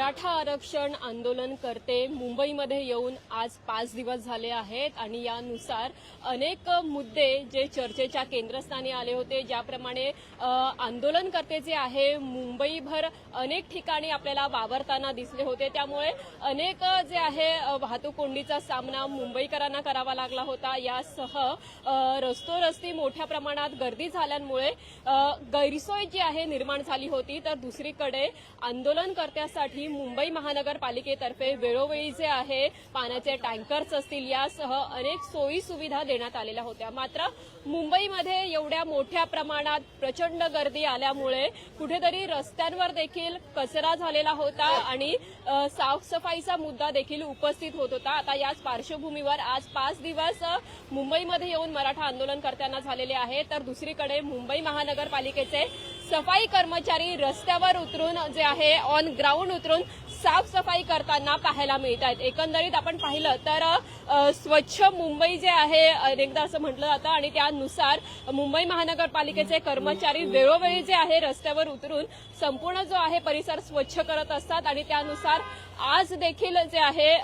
मराठा आरक्षण आंदोलन करते मुंबईमध्ये येऊन आज पाच दिवस झाले आहेत आणि यानुसार अनेक मुद्दे जे चर्चेच्या केंद्रस्थानी आले होते ज्याप्रमाणे आंदोलनकर्ते जे आहे मुंबईभर अनेक ठिकाणी आपल्याला वावरताना दिसले होते. त्यामुळे अनेक जे आहे वाहतूक कोंडीचा सामना मुंबईकरांना करावा लागला होता. यासह रस्तोरस्ती मोठ्या प्रमाणात गर्दी झाल्यामुळे गैरसोय जी आहे निर्माण झाली होती. तर दुसरीकडे आंदोलनकर्त्यासाठी मुंबई महानगरपालिकेतर्फे वेळोवेळी जे आहे पाण्याचे टँकर्स असतील यासह अनेक सोयी सुविधा देण्यात आलेल्या होत्या. मात्र मुंबईमध्ये एवढ्या मोठ्या प्रमाणात प्रचंड गर्दी आल्यामुळे कुठेतरी रस्त्यांवर देखील कचरा झालेला होता आणि साफसफाईचा मुद्दा देखील उपस्थित होत होता. आता याच पार्श्वभूमीवर आज पाच दिवस मुंबईमध्ये येऊन मराठा आंदोलनकर्त्यांना झालेले आहे. तर दुसरीकडे मुंबई महानगरपालिकेचे सफाई कर्मचारी रस्त्यावर उतरून जे आहे ऑन ग्राउंड उतरून साफसफाई करताना पाहायला मिळत आहेत एकंदरीत आपण पाहिलं तर स्वच्छ मुंबई जे आहे अनेकदा असं म्हटलं जातं आणि त्यानुसार मुंबई महानगरपालिकेचे कर्मचारी वेळोवेळी जे आहे रस्त्यावर उतरून संपूर्ण जो आहे परिसर स्वच्छ करत असतात आणि त्यानुसार आज देखील जे आहे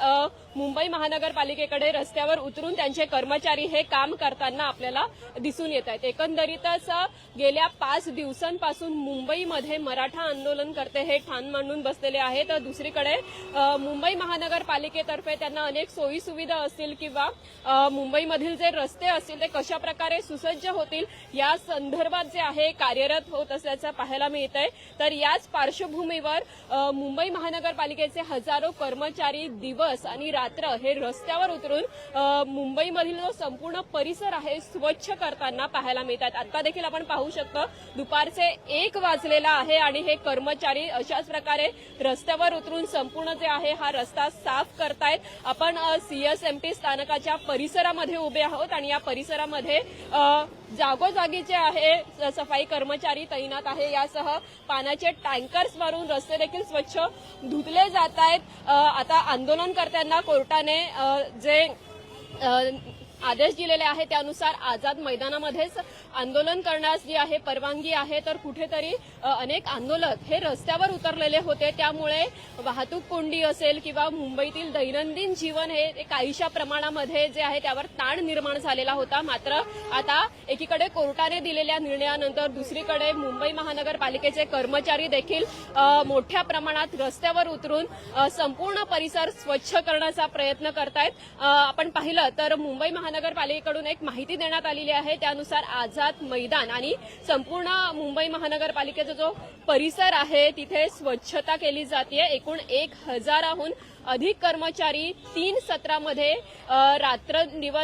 मुंबई महानगरपालिकेकडे रस्त्यावर उतरून त्यांचे कर्मचारी हे काम करताना आपल्याला दिसून येत आहेत एकंदरीतच गेल्या पाच दिवसांपासून मुंबईमध्ये मराठा आंदोलनकर्ते हे ठाण मांडून बसलेले आहेत तर दुसरीकडे मुंबई महानगरपालिकेतर्फे त्यांना अनेक सोयी सुविधा असतील किंवा मुंबईमधील जे रस्ते असतील ते कशा प्रकारे सुसज्ज होतील या संदर्भात जे आहे कार्यरत होत असल्याचं पाहायला मिळत आहे तर याच पार्श्वभूमीवर मुंबई महानगरपालिकेचे हजारो कर्मचारी दिवस आणि रात्र हे रस्त्यावर उतरून मुंबईमधील जो संपूर्ण परिसर आहे स्वच्छ करताना पाहायला मिळतात. आता देखील आपण पाहू शकतो दुपारचे एक वाजलेला आहे आणि हे कर्मचारी अशाच प्रकारे रस्त्यावर उतरून संपूर्ण जे आहे हा रस्ता साफ करतायत. आपण सीएसएमटी स्थानकाच्या परिसरामध्ये उभे आहोत आणि या परिसरामध्ये जागोजागी जे आहे स- सफाई कर्मचारी तैनात आहे. यासह पाण्याचे टँकर्स मारून रस्ते देखील स्वच्छ धुतले जात आहेत आता आंदोलनकर्त्यांना कोर्टाने जे आदेश दिलेले आहे त्यानुसार आझाद मैदानामध्येच आंदोलन करण्यास जी आहे परवानगी आहे तर कुठेतरी अनेक आंदोलक हे रस्त्यावर उतरलेले होते. त्यामुळे वाहतूक कोंडी असेल किंवा मुंबईतील दैनंदिन जीवन हे काहीशा प्रमाणामध्ये जे आहे त्यावर ताण निर्माण झालेला होता. मात्र आता एकीकडे कोर्टाने दिलेल्या निर्णयानंतर दुसरीकडे मुंबई महानगरपालिकेचे कर्मचारी देखील मोठ्या प्रमाणात रस्त्यावर उतरून संपूर्ण परिसर स्वच्छ करण्याचा प्रयत्न करतायत. आपण पाहिलं तर मुंबई महानगरपालिकेकडून एक माहिती देण्यात आलेली आहे. त्यानुसार आझाद मैदान आणि संपूर्ण मुंबई महानगरपालिकेचा जो परिसर आहे तिथे स्वच्छता केली जाते. एकूण एक हजाराहून अधिक कर्मचारी तीन सत्रामध्ये अ,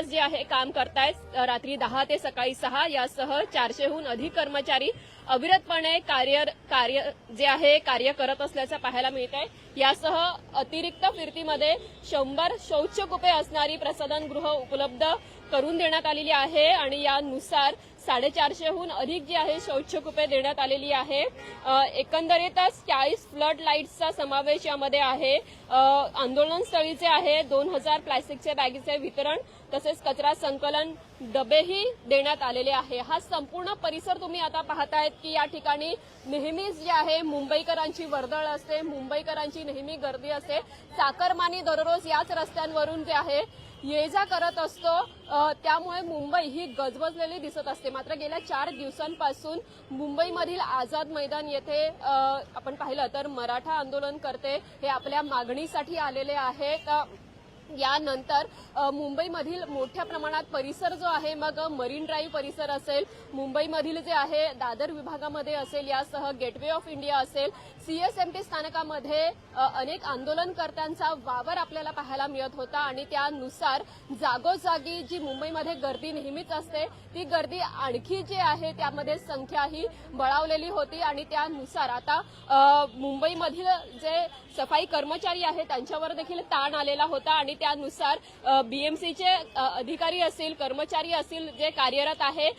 जे आहे काम करतायत. रात्री दहा ते सकाळी सहा यासह चारशेहून अधिक कर्मचारी अविरतपणे कार्य कार्य जे आहे कार्य करत असल्याचं पाहायला मिळत आहे यासह अतिरिक्त फिरतीमध्ये शंभर शौचकुपे असणारी प्रसाधनगृह उपलब्ध करून देण्यात आलेली आहे आणि यानुसार साडेचारशेहून अधिक जी आहे शौचकुपे देण्यात आलेली आहे. एकंदरीतच चाळीस फ्लड लाईट्सचा समावेश यामध्ये आहे. आंदोलनस्थळी जे आहे दोन हजार प्लॅस्टिकचे बॅगेचे वितरण तसेच कचरा संकलन डबेही देण्यात आलेले आहे. हा संपूर्ण परिसर तुम्ही आता पाहतायत की या ठिकाणी नेहमीच जे आहे मुंबईकरांची वर्दळ असते मुंबईकरांची नेहमी गर्दी असते. चाकरमानी दररोज याच रस्त्यांवरून जे आहे ये जा करत असतो. त्यामुळे मुंबई ही गजबजलेली दिसत असते. मात्र गेल्या चार दिवसांपासून मुंबईमधील आझाद मैदान येथे आपण पाहिलं तर मराठा आंदोलन करते हे आपल्या मागणीसाठी आलेले आहेत यानंतर मुंबईमधील मोठ्या प्रमाणात परिसर जो आहे मग मरीन ड्राईव्ह परिसर असेल मुंबईमधील जे आहे दादर विभागामध्ये असेल यासह गेटवे ऑफ इंडिया असेल सीएसएमटी स्थानकामध्ये अनेक आंदोलनकर्त्यांचा वावर आपल्याला पाहायला मिळत होता आणि त्यानुसार जागोजागी जी मुंबईमध्ये गर्दी नेहमीच असते ती गर्दी आणखी जी आहे त्यामध्ये संख्या ही बळावलेली होती आणि त्यानुसार आता मुंबईमधील जे सफाई कर्मचारी आहेत त्यांच्यावर देखील ताण आलेला होता आणि त्यानुसार बीएमसीचे अधिकारी असतील कर्मचारी असतील जे कार्यरत आहे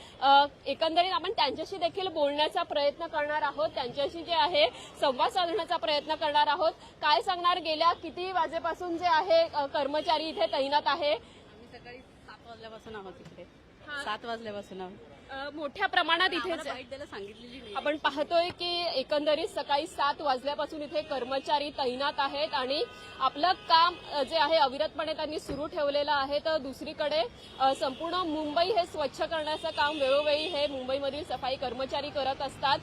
एकंदरीत आपण त्यांच्याशी देखील बोलण्याचा प्रयत्न करणार आहोत. त्यांच्याशी जे आहे संवाद साधण्याचा प्रयत्न करणार आहोत. काय सांगणार गेल्या किती वाजेपासून जे आहे कर्मचारी इथे तैनात आहे? सकाळी सात वाजल्यापासून आहोत इकडे. सात वाजल्यापासून आहोत. मोठ्या प्रमाणात इथे आपण पाहतोय की एकंदरीत सकाळी सात वाजल्यापासून इथे कर्मचारी तैनात आहेत आणि आपलं काम जे आहे अविरतपणे त्यांनी सुरू ठेवलेलं आहे. तर दुसरीकडे संपूर्ण मुंबई हे स्वच्छ करण्याचं काम वेळोवेळी हे मुंबईमधील सफाई कर्मचारी करत असतात.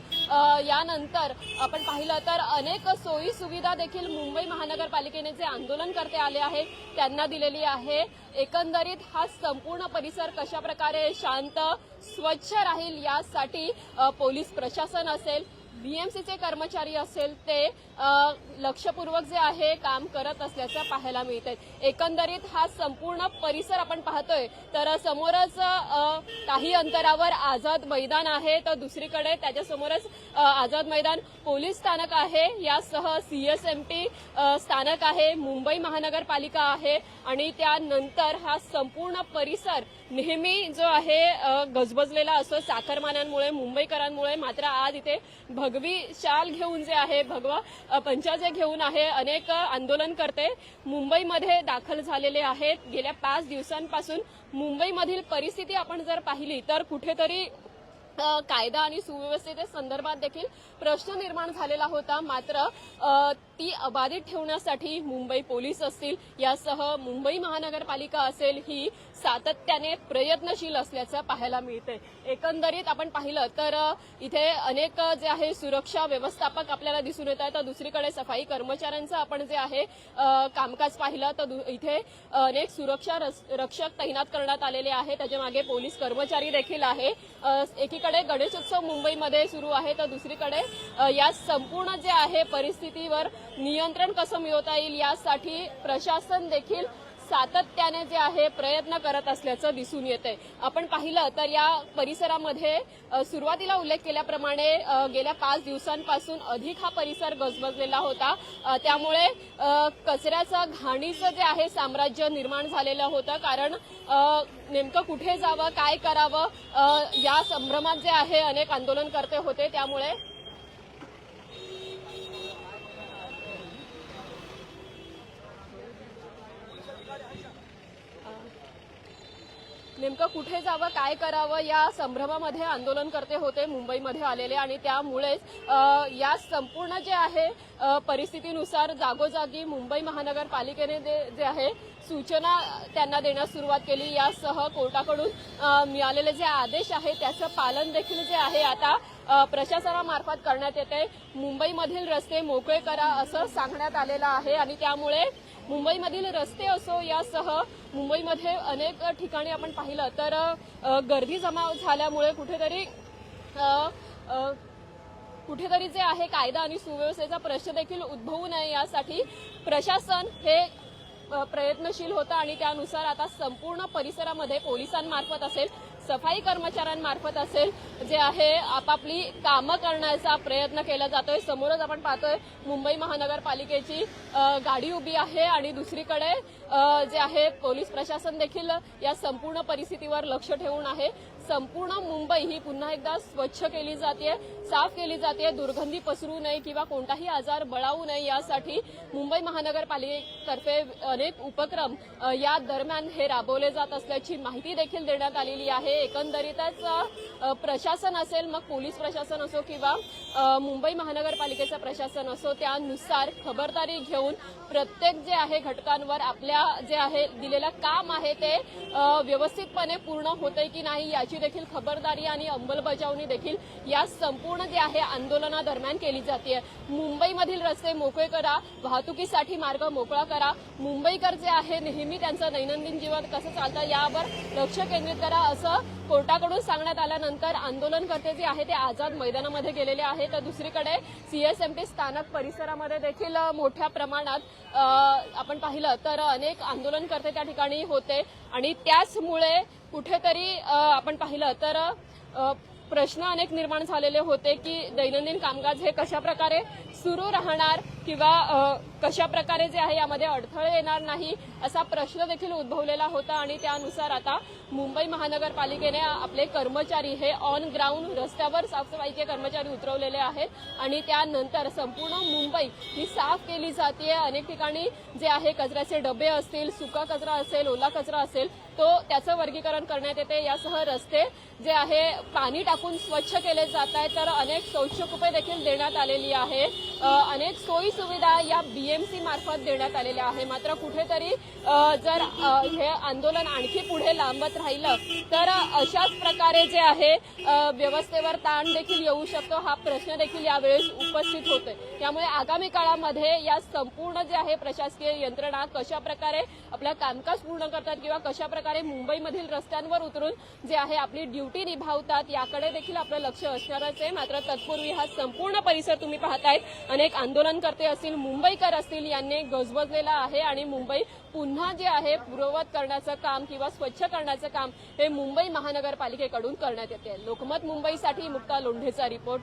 यानंतर आपण पाहिलं तर अनेक सोयी सुविधा देखील मुंबई महानगरपालिकेने जे आंदोलनकर्ते आले आहेत त्यांना दिलेली आहे. एकंदरीत हा संपूर्ण परिसर कशा प्रकारे शांत स्वच्छ राहील यासाठी पोलीस प्रशासन असेल बीएमसीचे कर्मचारी असेल ते लक्षपूर्वक जे आहे काम करत असल्याचं पाहायला मिळतंय. एकंदरीत हा संपूर्ण परिसर आपण पाहतोय तर समोरच काही अंतरावर आझाद मैदान आहे तर दुसरीकडे त्याच्यासमोरच आझाद मैदान पोलीस स्थानक आहे यासह सीएसएमटी स्थानक आहे मुंबई महानगरपालिका आहे आणि त्यानंतर हा संपूर्ण परिसर नेहमी जो आहे गजबजलेला असतो साखरमान्यांमुळे मुंबईकरांमुळे मात्र आज इथे भगवी शाल घेऊन जे आहे भगवा पंचा जे घेऊन आहे अनेक आंदोलनकर्ते मुंबईमध्ये दाखल झालेले आहेत. गेल्या पाच दिवसांपासून मुंबईमधील परिस्थिती आपण जर पाहिली तर कुठेतरी कायदा आणि सुव्यवस्थेच्या संदर्भात देखील प्रश्न निर्माण झालेला होता. मात्र ती अबाधित ठेवण्यासाठी मुंबई पोलीस असतील यासह मुंबई महानगरपालिका असेल ही सातत्याने प्रयत्नशील असल्याचं पाहायला मिळते एकंदरीत आपण पाहिलं तर इथे अनेक जे आहे सुरक्षा व्यवस्थापक आपल्याला दिसून येत आहे तर दुसरीकडे सफाई कर्मचाऱ्यांचं आपण जे आहे कामकाज पाहिलं तर दु- इथे अनेक सुरक्षा रक्षक तैनात करण्यात आलेले आहे त्याच्यामागे पोलीस कर्मचारी देखील आहे. एकीकडे गणेशोत्सव मुंबईमध्ये सुरू आहे. तर दुसरीकडे या संपूर्ण जे आहे परिस्थितीवर नियंत्रण कसं मिळवता येईल यासाठी प्रशासन देखील सातत्याने जे आहे प्रयत्न करत असल्याचं दिसून येतंय. आपण पाहिलं तर या परिसरामध्ये सुरुवातीला उल्लेख केल्याप्रमाणे गेल्या पाच दिवसांपासून अधिक हा परिसर गजबजलेला होता. त्यामुळे कचऱ्याचं घाणीचं जे आहे साम्राज्य निर्माण झालेलं होतं. कारण नेमकं कुठे जावं काय करावं या संभ्रमात जे आहे अनेक आंदोलनकर्ते होते. त्यामुळे नेमकं कुठे जावं काय करावं या संभ्रमामध्ये आंदोलन करते होते मुंबईमध्ये आलेले. आणि त्यामुळेच या संपूर्ण जे आहे परिस्थितीनुसार जागोजागी मुंबई महानगरपालिकेने जे- जे आहे सूचना त्यांना देण्यास सुरुवात केली. यासह कोर्टाकडून मिळालेले जे आदेश आहे त्याचं पालन देखील जे आहे आता प्रशासनामार्फत करण्यात येते. मुंबईमधील रस्ते मोकळे करा असं सांगण्यात आलेलं आहे. आणि त्यामुळे मुंबईमधील रस्ते असो यासह मुंबईमध्ये अनेक ठिकाणी आपण पाहिलं तर गर्दी जमा झाल्यामुळे कुठेतरी कुठेतरी जे आहे कायदा आणि सुव्यवस्थेचा प्रश्न देखील उद्भवू नये यासाठी प्रशासन हे प्रयत्नशील होतं आणि त्यानुसार आता संपूर्ण परिसरामध्ये पोलिसांमार्फत असेल सफाई कर्मचाऱ्यांमार्फत असेल जे आहे आपापली कामं करण्याचा प्रयत्न केला जातोय. समोरच आपण पाहतोय मुंबई महानगरपालिकेची गाडी उभी आहे आणि दुसरीकडे जे आहे पोलीस प्रशासन देखील या संपूर्ण परिस्थितीवर लक्ष ठेवून आहे. संपूर्ण मुंबई ही पुन्हा एकदा स्वच्छ केली जाते साफ केली जाते दुर्गंधी पसरू नये किंवा कोणताही आजार बळावू नये यासाठी मुंबई महानगरपालिकेतर्फे अनेक उपक्रम या दरम्यान हे राबवले जात असल्याची माहिती देखील देण्यात आलेली आहे. एकंदरीतच प्रशासन असेल मग पोलीस प्रशासन असो किंवा मुंबई महानगरपालिकेचं प्रशासन असो त्यानुसार खबरदारी घेऊन प्रत्येक जे आहे घटकांवर आपल्या जे आहे दिलेलं काम आहे ते व्यवस्थितपणे पूर्ण होतंय की नाही याची देखील खबरदारी आणि अंमलबजावणी देखील या संपूर्ण जे आहे आंदोलनादरम्यान केली जाते. मुंबईमधील रस्ते मोकळे करा वाहतुकीसाठी मार्ग मोकळा करा. मुंबईकर जे आहे नेहमी त्यांचं दैनंदिन जीवन कसं चालतं यावर लक्ष केंद्रित करा असं कोर्टाकडून सांगण्यात आल्यानंतर आंदोलनकर्ते जे आहे ते आझाद मैदानामध्ये गेलेले आहे तर दुसरीकडे सीएसएमटी स्थानक परिसरामध्ये देखील मोठ्या प्रमाणात आपण पाहिलं तर अनेक आंदोलनकर्ते त्या ठिकाणी होते. आणि त्याचमुळे कुठेतरी आपण पाहिलं तर प्रश्न अनेक निर्माण झालेले होते की दैनंदिन कामकाज हे कशा प्रकारे सुरू राहणार किंवा कशा प्रकारे जे आहे यामध्ये अडथळे येणार नाही असा प्रश्न देखील उद्भवलेला होता आणि त्यानुसार आता मुंबई महानगरपालिकेने आपले कर्मचारी हे ऑन ग्राउंड रस्त्यावर साफसफाईचे कर्मचारी उतरवलेले आहेत आणि त्यानंतर संपूर्ण मुंबई ही साफ केली जाते अनेक ठिकाणी जे आहे कचऱ्याचे डबे असतील सुका कचरा असेल ओला कचरा असेल तो त्याचं वर्गीकरण करण्यात येते. यासह रस्ते जे आहे पाणी टाकून स्वच्छ केले जात आहे तर अनेक शौचकुपे देखील देण्यात आलेली आहे. अनेक सोयी सुविधा या बीएमसी मार्फत देण्यात आलेल्या आहे. मात्र कुठेतरी जर हे आंदोलन आणखी पुढे लांबत राहिलं तर अशाच प्रकारे जे आहे व्यवस्थेवर ताण देखील येऊ शकतो. हा प्रश्न देखील यावेळेस उपस्थित होतोय. त्यामुळे आगामी काळामध्ये या संपूर्ण जे आहे प्रशासकीय यंत्रणा कशा प्रकारे आपलं कामकाज पूर्ण करतात किंवा कशा प्रकारे मुंबईमधील रस्त्यांवर उतरून जे आहे आपली ड्युटी निभावतात याकडे याकडे देखील आपलं लक्ष असणारच आहे. मात्र तत्पूर्वी हा संपूर्ण परिसर तुम्ही पाहतायत. अनेक आंदोलनकर्ते असतील मुंबईकर असतील यांनी गजबजलेला आहे आणि मुंबई पुन्हा जे आहे पूर्ववत करण्याचं काम किंवा स्वच्छ करण्याचं काम हे मुंबई महानगरपालिकेकडून करण्यात येते. लोकमत मुंबईसाठी मुक्ता लोंढेचा रिपोर्ट.